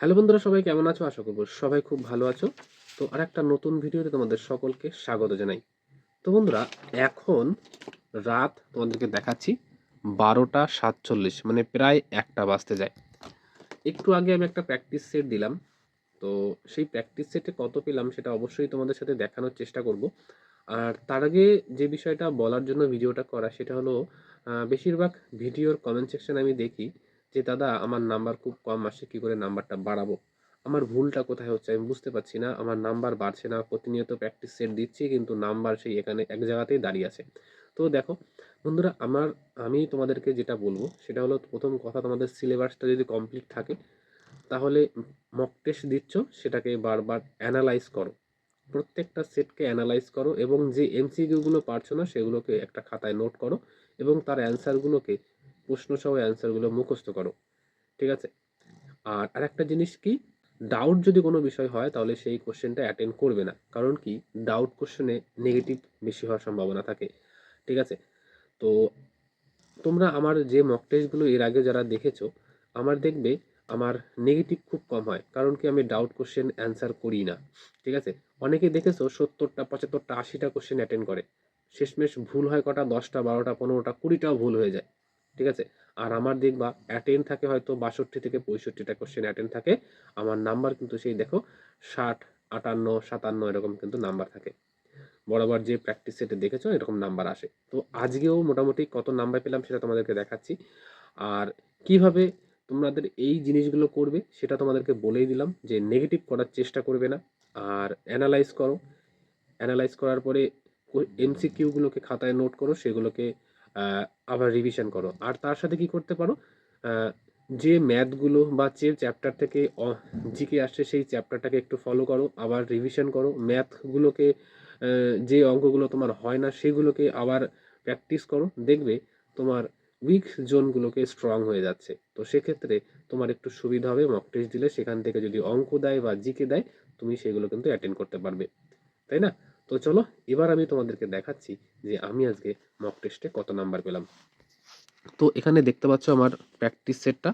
Hello বন্ধুরা, সবাই কেমন আছো? আশা করব সবাই খুব ভালো আছো। তো আর একটা নতুন ভিডিওতে তোমাদের সকলকে স্বাগত জানাই। তো বন্ধুরা, এখন রাত তোমাদেরকে দেখাচ্ছি বারোটা সাতচল্লিশ মানে প্রায় একটা বাজতে যায়। একটু আগে আমি একটা প্র্যাকটিস সেট দিলাম। তো সেই প্র্যাকটিস সেটে কত পেলাম সেটা অবশ্যই তোমাদের সাথে দেখানোর চেষ্টা করব। আর তার আগে যে বিষয়টা বলার জন্য ভিডিওটা করা, সেটা হলো বেশিরভাগ ভিডিওর কমেন্ট সেকশন আমি দেখি। যে, দাদা, আমার নাম্বার খুব কম আসে, কী করে নাম্বারটা বাড়াবো? আমার ভুলটা কোথায় হচ্ছে? আমি বুঝতে পারছি না। আমার নাম্বার বাড়ছে না। প্রতিনিয়ত প্র্যাকটিস সেট দিচ্ছি, কিন্তু নাম্বার সেই এখানে এক জায়গাতেই দাঁড়িয়ে আছে। তো দেখো, বন্ধুরা, আমার, আমি তোমাদেরকে যেটা বলব, সেটা হলো প্রথম কথা, তোমাদের সিলেবাসটা যদি কমপ্লিট থাকে, তাহলে মক টেস্ট দিচ্ছ, সেটাকে বারবার অ্যানালাইজ করো। প্রত্যেকটা সেটকে অ্যানালাইজ করো এবং যে এমসিকিউগুলো পারছ না, সেগুলোকে একটা খাতায় নোট করো এবং তার অ্যান্সারগুলোকে প্রশ্ন সহ অ্যান্সারগুলো মুখস্থ করো। ঠিক আছে? আর আরেকটা জিনিস কি? ডাউট যদি কোনো বিষয় হয়, তাহলে সেই কোশ্চেনটা অ্যাটেন্ড করবে না। কারণ কি? ডাউট কোশ্চেনে নেগেটিভ বেশি হওয়ার সম্ভাবনা থাকে। ঠিক আছে? তো তোমরা আমার যে মক টেস্টগুলো এর আগে যারা দেখেছ, আমার দেখবে আমার নেগেটিভ খুব কম হয়। কারণ কি? আমি ডাউট কোশ্চেন অ্যান্সার করি না। ঠিক আছে? অনেকে দেখেছ সত্তরটা, পঁচাত্তরটা, আশিটা কোশ্চেন অ্যাটেন্ড করে। শেষমেশ ভুল হয় কটা? দশটা, বারোটা, পনেরোটা, কুড়িটাও ভুল হয়ে যায়। ঠিক আছে? আর আমার দেখবা অ্যাটেন্ড থাকে হয়তো বাষট্টি থেকে পঁয়ষট্টিটা কোশ্চেন অ্যাটেন্ড থাকে। আমার নাম্বার কিন্তু সেই দেখো, ষাট, আটান্ন, সাতান্ন এরকম কিন্তু নাম্বার থাকে। বরাবর যে প্র্যাকটিস সেটে দেখেছ, এরকম নাম্বার আসে। তো আজকেও মোটামুটি কত নাম্বার পেলাম সেটা তোমাদেরকে দেখাচ্ছি। আর কীভাবে তোমাদের এই জিনিসগুলো করবে সেটা তোমাদেরকে বলেই দিলাম যে নেগেটিভ করার চেষ্টা করবে না। আর অ্যানালাইজ করো। অ্যানালাইজ করার পরে এমসিকিউগুলোকে খাতায় নোট করো, সেগুলোকে আবার রিভিশন করো। আর তার সাথে কি করতে পারো? যে ম্যাথগুলো বা যে চ্যাপ্টার থেকে জিকে আসছে সেই চ্যাপ্টারটাকে একটু ফলো করো, আবার রিভিশন করো। ম্যাথগুলোকে যে অঙ্কগুলো তোমার হয় না সেগুলোকে আবার প্র্যাকটিস করো। দেখবে তোমার উইক জোনগুলোকে স্ট্রং হয়ে যাচ্ছে। তো সেক্ষেত্রে তোমার একটু সুবিধা হবে মক টেস্ট দিলে। সেখান থেকে যদি অঙ্ক দেয় বা জিকে দেয়, তুমি সেগুলো কিন্তু অ্যাটেন্ড করতে পারবে। তাই না? তো চলো, এবার আমি তোমাদেরকে দেখাচ্ছি যে আমি আজকে মক টেস্টে কত নাম্বার পেলাম। তো এখানে দেখতে পাচ্ছ আমার প্র্যাকটিস সেটটা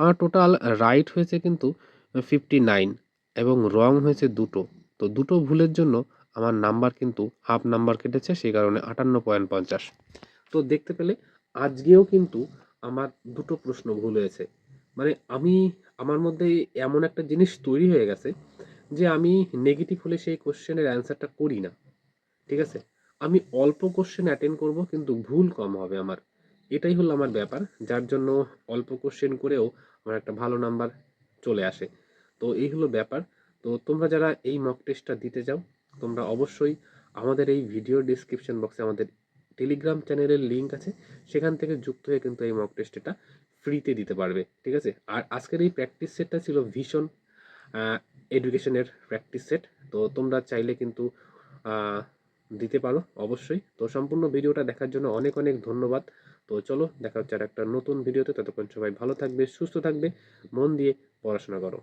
আমার টোটাল রাইট হয়েছে কিন্তু ফিফটি নাইন এবং রং হয়েছে দুটো। তো দুটো ভুলের জন্য আমার নাম্বার কিন্তু হাফ নাম্বার কেটেছে, সেই কারণে আটান্ন পয়েন্ট পঞ্চাশ। তো দেখতে পেলে আজকেও কিন্তু আমার দুটো প্রশ্ন ভুল হয়েছে। মানে আমি, আমার মধ্যে এমন একটা জিনিস তৈরি হয়ে গেছে যে আমি নেগেটিভ হলে সেই কোশ্চেনের অ্যান্সারটা করি না। ঠিক আছে? আমি অল্প কোশ্চেন অ্যাটেন্ড করব, কিন্তু ভুল কম হবে আমার। এটাই হলো আমার ব্যাপার, যার জন্য অল্প কোশ্চেন করেও আমার একটা ভালো নাম্বার চলে আসে। তো এই হলো ব্যাপার। তো তোমরা যারা এই মক টেস্টটা দিতে চাও, তোমরা অবশ্যই আমাদের এই ভিডিও ডিসক্রিপশন বক্সে আমাদের টেলিগ্রাম চ্যানেলের লিঙ্ক আছে। সেখান থেকে যুক্ত হয়ে কিন্তু এই মক টেস্টটা ফ্রিতে দিতে পারবে। ঠিক আছে? আর আজকের এই প্র্যাকটিস সেটটা ছিল ভীষণ এডুকেশনের প্র্যাকটিস সেট তো তোমরা চাইলে কিন্তু দিতে পারো, অবশ্যই। তো সম্পূর্ণ ভিডিওটা দেখার জন্য অনেক অনেক ধন্যবাদ। তো চলো, দেখা হচ্ছে আর একটা নতুন ভিডিওতে। ততক্ষণ সবাই ভালো থাকবে, সুস্থ থাকবে, মন দিয়ে পড়াশোনা করো।